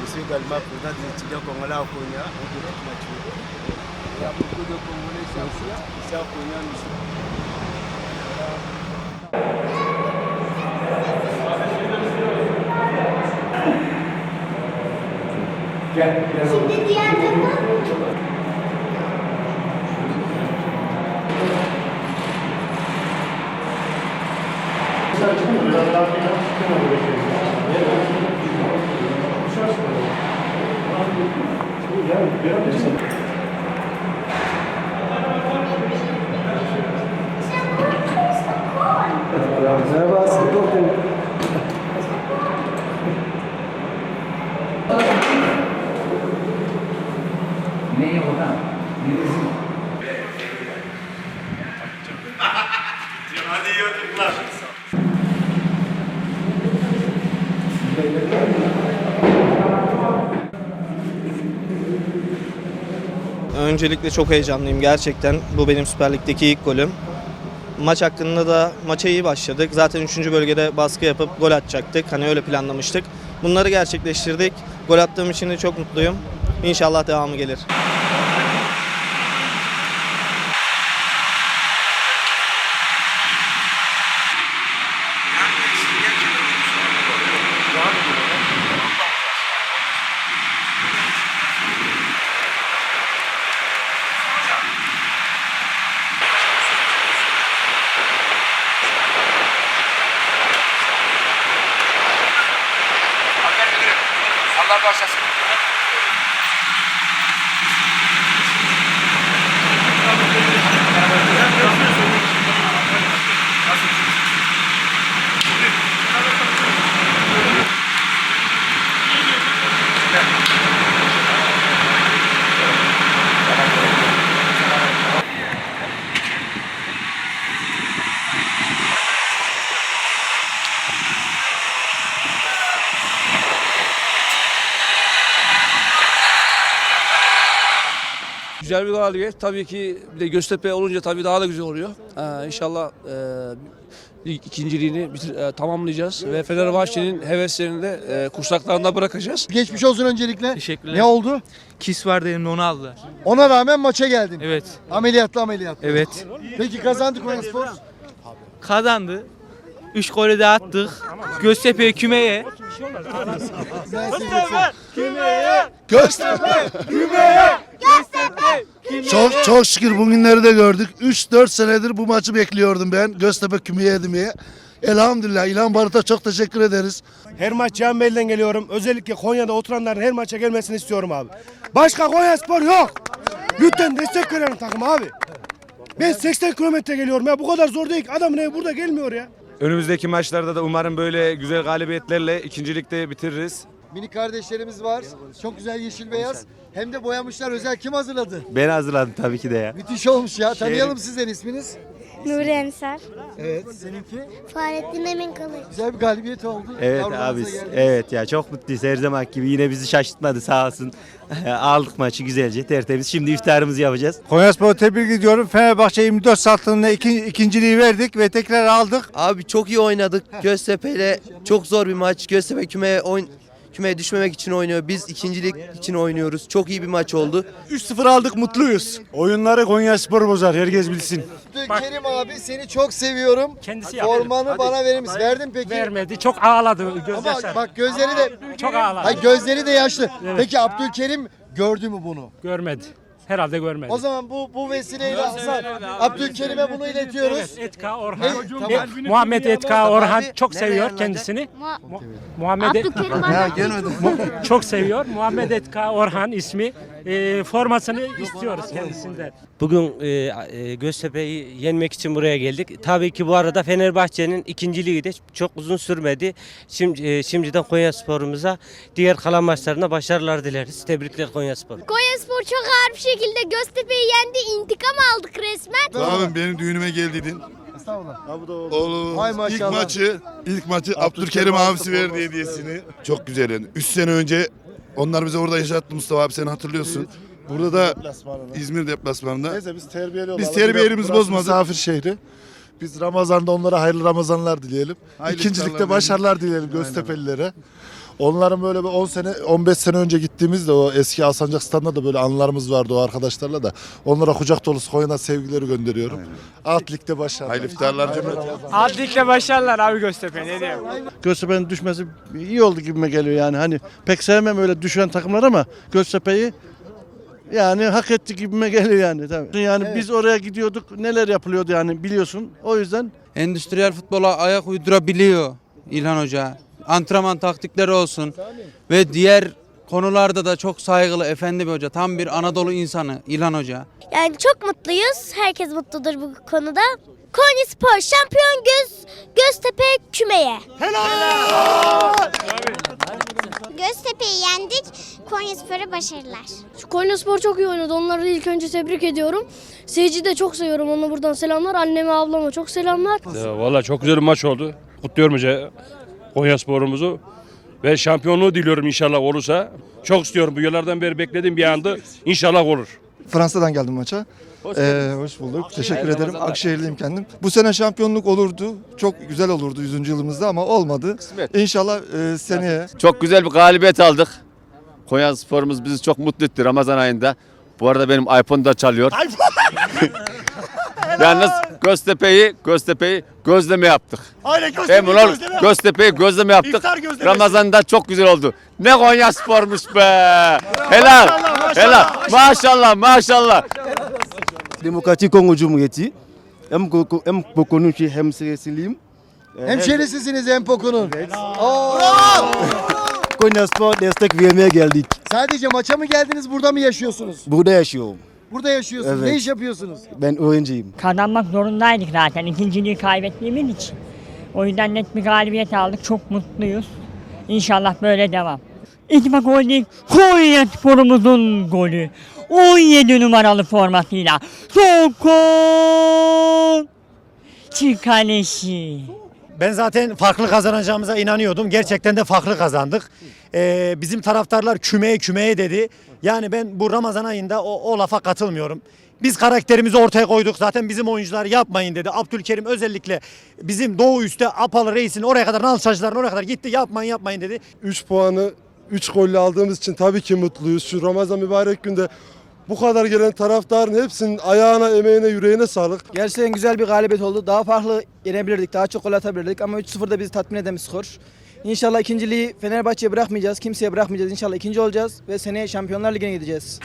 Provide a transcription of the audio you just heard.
Monsieur Galma, président des étudiants congolais à Konya. Il y a beaucoup de Congolais ici à Konya, nous. Nous sommes. Şimdi diğer takım. Merhaba, sıkıntı yok Öncelikle çok heyecanlıyım gerçekten. Bu benim Süper Lig'deki ilk golüm. Maç hakkında da maça iyi başladık. Zaten 3. bölgede baskı yapıp gol atacaktık. Hani öyle planlamıştık. Bunları gerçekleştirdik. Gol attığım için de çok mutluyum. İnşallah devamı gelir. lá do Güzel bir galibiyet. Tabii ki bir de Göztepe olunca tabii daha da güzel oluyor. Ee, inşallah e, lig ikinciliğini bitir, e, tamamlayacağız ve Fenerbahçe'nin heveslerini de e, kursaklarında bırakacağız. Geçmiş olsun öncelikle. Teşekkürler. Ne oldu? Kis vardı elimde onu aldılar. Ona rağmen maça geldin. Evet. Ameliyatlı ameliyatlı. Evet. Peki kazandık Konyaspor. Kazandı. 3 golü de attık. Göztepe kümeye. Göztepe! Çok çok şükür bugünleri de gördük. 3-4 senedir bu maçı bekliyordum ben. Göztepe kümeye edmeye. Elhamdülillah İlhan Barut'a çok teşekkür ederiz. Her maç Canbel'den geliyorum. Özellikle Konya'da oturanların her maça gelmesini istiyorum abi. Başka Konya Spor yok. Lütfen destek verelim takım abi. Ben 80 kilometre geliyorum ya. Bu kadar zor değil. Adamın evi burada gelmiyor ya. Önümüzdeki maçlarda da umarım böyle güzel galibiyetlerle ikincilikte bitiririz. Mini kardeşlerimiz var. Çok güzel yeşil beyaz. Hem de boyamışlar özel. Kim hazırladı? Ben hazırladım tabii ki de ya. Müthiş olmuş ya. Tanıyalım sizden isminiz. Nuri Ensar. Evet. Seninki? Fahrettin Emin Kılıç. Güzel bir galibiyet oldu. Evet Yavrularınıza abi geldiniz. evet ya çok mutluyuz her zaman gibi yine bizi şaşırtmadı sağ olsun. Aldık maçı güzelce tertemiz. Şimdi iftarımızı yapacağız. Konyaspor'u tebrik ediyorum. Fenerbahçe 24 sattığında iki, ikinciliği verdik ve tekrar aldık. Abi çok iyi oynadık. Göztepe ile çok zor bir maç. Göztepe kümeye oyun kümeye düşmemek için oynuyor. Biz ikincilik için oynuyoruz. Çok iyi bir maç oldu. 3-0 aldık mutluyuz. Oyunları Konya Spor bozar herkes bilsin. Kerim abi seni çok seviyorum. Kendisi yaptı. Formanı bana verir misin? Verdin peki. Vermedi. Çok ağladı Ama gözyaşları. bak gözleri de Çok ağladı. Hayır gözleri de yaşlı. Evet. Peki Abdülkerim gördü mü bunu? Görmedi. Herhalde görmedi. O zaman bu bu vesileyle Hasan Abdülkerim'e bunu iletiyoruz. Evet, Etka Orhan. Ne? E, Tamam. Muhammed Etka Orhan Abi, çok seviyor kendisini. Mu- Muhammed E- Abdülkerim bana çok seviyor. Muhammed Etka Orhan ismi. E, formasını istiyoruz kendisinden. Bugün e, e, Göztepe'yi yenmek için buraya geldik. Tabii ki bu arada Fenerbahçe'nin ikinciliği de çok uzun sürmedi. Şimdi e, şimdiden Konya Spor'umuza diğer kalan maçlarına başarılar dileriz. Tebrikler Konya Spor. Konyaspor çok ağır bir şekilde Göztepe'yi yendi. İntikam aldık resmen. Abim benim düğünüme geldiydin. Estağfurullah. Oğlum Ay ilk maşallah. maçı ilk maçı Abdülkerim abisi verdi hediyesini. Çok güzel yani. 3 sene önce onlar bize orada yaşattı Mustafa abi sen hatırlıyorsun. Burada da. İzmir deplasmanında. Neyse biz terbiyeli olalım. Biz terbiyelimizi Burası bozmadık. Misafir şehri. Biz Ramazan'da onlara hayırlı Ramazanlar dileyelim. Hayırlı İkincilikte iftarlar başarılar dileyelim Göztepe'lilere. Onların böyle bir 10 sene 15 sene önce gittiğimizde o eski Alsancak standında da böyle anılarımız vardı o arkadaşlarla da. Onlara kucak dolusu Konya'dan sevgileri gönderiyorum. Alt ligde başarılar. Hayırlı iftarlar cümleten. Adlikle başarılar abi Göztepe ne diyeyim. Göztepe'nin düşmesi iyi oldu gibime geliyor yani. Hani pek sevmem öyle düşen takımlar ama Göztepe'yi yani hak etti gibime geliyor yani. Tabii. Yani biz oraya gidiyorduk neler yapılıyordu yani biliyorsun. O yüzden Endüstriyel futbola ayak uydurabiliyor İlhan Hoca. Antrenman taktikleri olsun ve diğer konularda da çok saygılı, efendi bir hoca. Tam bir Anadolu insanı İlhan Hoca. Yani çok mutluyuz. Herkes mutludur bu konuda. Konya Spor şampiyon göz Göztepe kümeye. Göztepe'yi yendik. Konya Spor'a başarılar. Konya Spor çok iyi oynadı. Onları ilk önce tebrik ediyorum. Seyirci de çok seviyorum. Ona buradan selamlar. Anneme ablama çok selamlar. Valla çok güzel bir maç oldu. Kutluyorum Hoca Konya sporumuzu. Ve şampiyonluğu diliyorum inşallah olursa. Çok istiyorum. Bu yıllardan beri beklediğim bir andı. İnşallah olur. Fransa'dan geldim maça. Hoş Ee, hoş bulduk. Teşekkür ederim. Akşehirliyim kendim. Bu sene şampiyonluk olurdu. Çok güzel olurdu 100. yılımızda ama olmadı. İnşallah e, seneye Çok güzel bir galibiyet aldık. Konya sporumuz bizi çok mutlu etti Ramazan ayında. Bu arada benim iPhone da çalıyor. Yalnız Göztepe'yi Göztepe'yi gözleme yaptık. Emin ol Göztepe'yi gözleme yaptık. Ramazan'da çok güzel oldu. Ne Konya spormuş be. Helal. Helal. Maşallah maşallah. Demokratik Kongo Cumhuriyeti hem Bokonu ki hem Silim. hemşerisisiniz Empoku'nun. Konya Spor destek vermeye geldik. Sadece maça mı geldiniz burada mı yaşıyorsunuz? Burada yaşıyorum. Burada yaşıyorsunuz. Evet. Ne iş yapıyorsunuz? Ben öğrenciyim. Kazanmak zorundaydık zaten ikinciliği kaybettiğimiz için. O yüzden net bir galibiyet aldık. Çok mutluyuz. İnşallah böyle devam. İttifak Holding Konya sporumuzun golü. 17 numaralı formasıyla. Sokol Çikaleşi. Ben zaten farklı kazanacağımıza inanıyordum. Gerçekten de farklı kazandık. Ee, bizim taraftarlar kümeye kümeye dedi. Yani ben bu Ramazan ayında o, o lafa katılmıyorum. Biz karakterimizi ortaya koyduk. Zaten bizim oyuncular yapmayın dedi. Abdülkerim özellikle bizim Doğu Üste Apalı Reis'in oraya kadar Nalçacıların oraya kadar gitti. Yapmayın yapmayın dedi. 3 puanı 3 golle aldığımız için tabii ki mutluyuz. Şu Ramazan mübarek günde bu kadar gelen taraftarın hepsinin ayağına, emeğine, yüreğine sağlık. Gerçekten güzel bir galibiyet oldu. Daha farklı yenebilirdik, daha çok gol atabilirdik ama 3-0'da bizi tatmin eden bir skor. İnşallah ikinciliği Fenerbahçe'ye bırakmayacağız, kimseye bırakmayacağız. İnşallah ikinci olacağız ve seneye Şampiyonlar Ligi'ne gideceğiz.